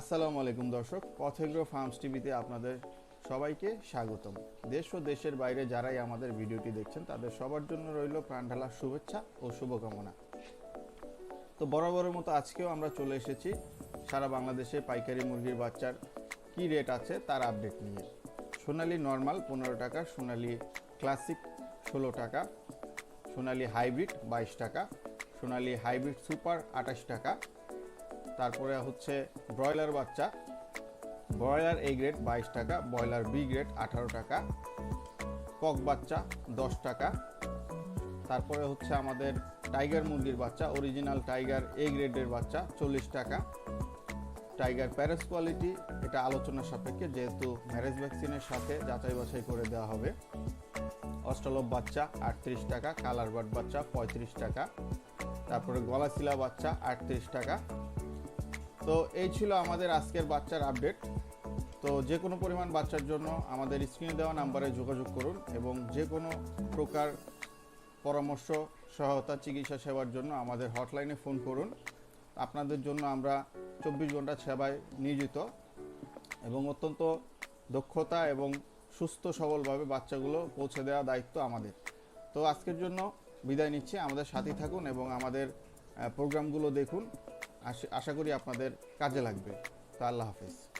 আসসালামু আলাইকুম দর্শক, পথেগ্রো ফার্মস টিভিতে আপনাদের সবাইকে স্বাগতম। দেশ ও দেশের বাইরে যারাই আমাদের ভিডিওটি দেখছেন, তাদের সবার জন্য রইল প্রাণঢালা শুভেচ্ছা ও শুভকামনা। তো বরাবরের মতো আজকেও আমরা চলে এসেছি সারা বাংলাদেশে পাইকারি মুরগির বাচ্চার কি রেট আছে তার আপডেট নিয়ে। সোনালি নর্মাল পনেরো টাকা, সোনালি ক্লাসিক ষোলো টাকা, সোনালি হাইব্রিড বাইশ টাকা, সোনালি হাইব্রিড সুপার আঠাশ টাকা তারপরে হচ্ছে ব্রয়লার বাচ্চা। ব্রয়লার এ গ্রেড বাইশ টাকা, ব্রয়লার বি গ্রেড আঠারো টাকা, কক বাচ্চা দশ টাকা। তারপরে হচ্ছে আমাদের টাইগার মুরগির বাচ্চা অরিজিনাল টাইগার এ গ্রেডের বাচ্চা চল্লিশ টাকা। টাইগার প্যারেস কোয়ালিটি, এটা আলোচনার সাপেক্ষে যেহেতু ম্যারেজ ভ্যাকসিনের সাথে যাচাই বাছাই করে দেওয়া হবে। অস্ট্রালব বাচ্চা আটত্রিশ টাকা, কালার বার্ড বাচ্চা পঁয়ত্রিশ টাকা। তারপরে গলাশিলা বাচ্চা আটত্রিশ টাকা। তো এই ছিল আমাদের আজকের বাচ্চার আপডেট। তো যে কোনো পরিমাণ বাচ্চার জন্য আমাদের স্ক্রিনে দেওয়া নাম্বারে যোগাযোগ করুন এবং যে কোনো প্রকার পরামর্শ, সহায়তা, চিকিৎসা সেবার জন্য আমাদের হটলাইনে ফোন করুন। আপনাদের জন্য আমরা চব্বিশ ঘণ্টা সেবায় নিয়োজিত এবং অত্যন্ত দক্ষতা এবং সুস্থ সবলভাবে বাচ্চাগুলো পৌঁছে দেওয়া দায়িত্ব আমাদের। তো আজকের জন্য বিদায় নিচ্ছি। আমাদের সাথে থাকুন এবং আমাদের প্রোগ্রামগুলো দেখুন। আশা করি আপনাদের কাজে লাগবে। তো আল্লাহ হাফেজ।